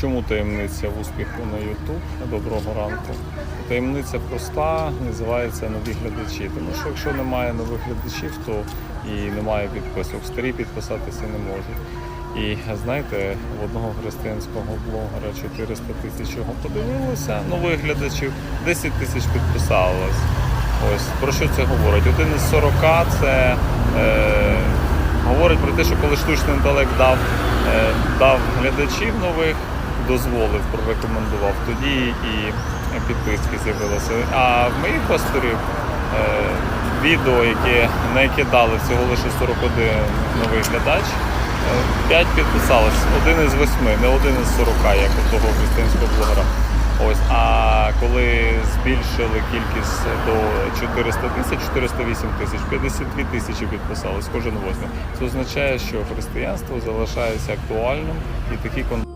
чому таємниця успіху на YouTube? Доброго ранку. Таємниця проста, називається нові глядачі. Тому що якщо немає нових глядачів, то і немає підписок. Старі підписатися не можуть. І знаєте, в одного християнського блогера 400 тисяч його подивилося, нових глядачів, 10 тисяч підписалось. Ось про що це говорить? Один із 40 це е, говорить про те, що коли штучний інтелект дав, е, дав глядачів нових, дозволив, прорекомендував, тоді і підписки з'явилися. А в моїх пасторів е, відео, яке, на яке дали всього лише 41 новий глядач, 5 підписалось, один із восьми, не один із 40, як у того християнського блогера. Ось, а коли збільшили кількість до 400 тисяч, 408 тисяч, 52 тисячі підписались, кожен восьмий. Це означає, що християнство залишається актуальним і такий контент.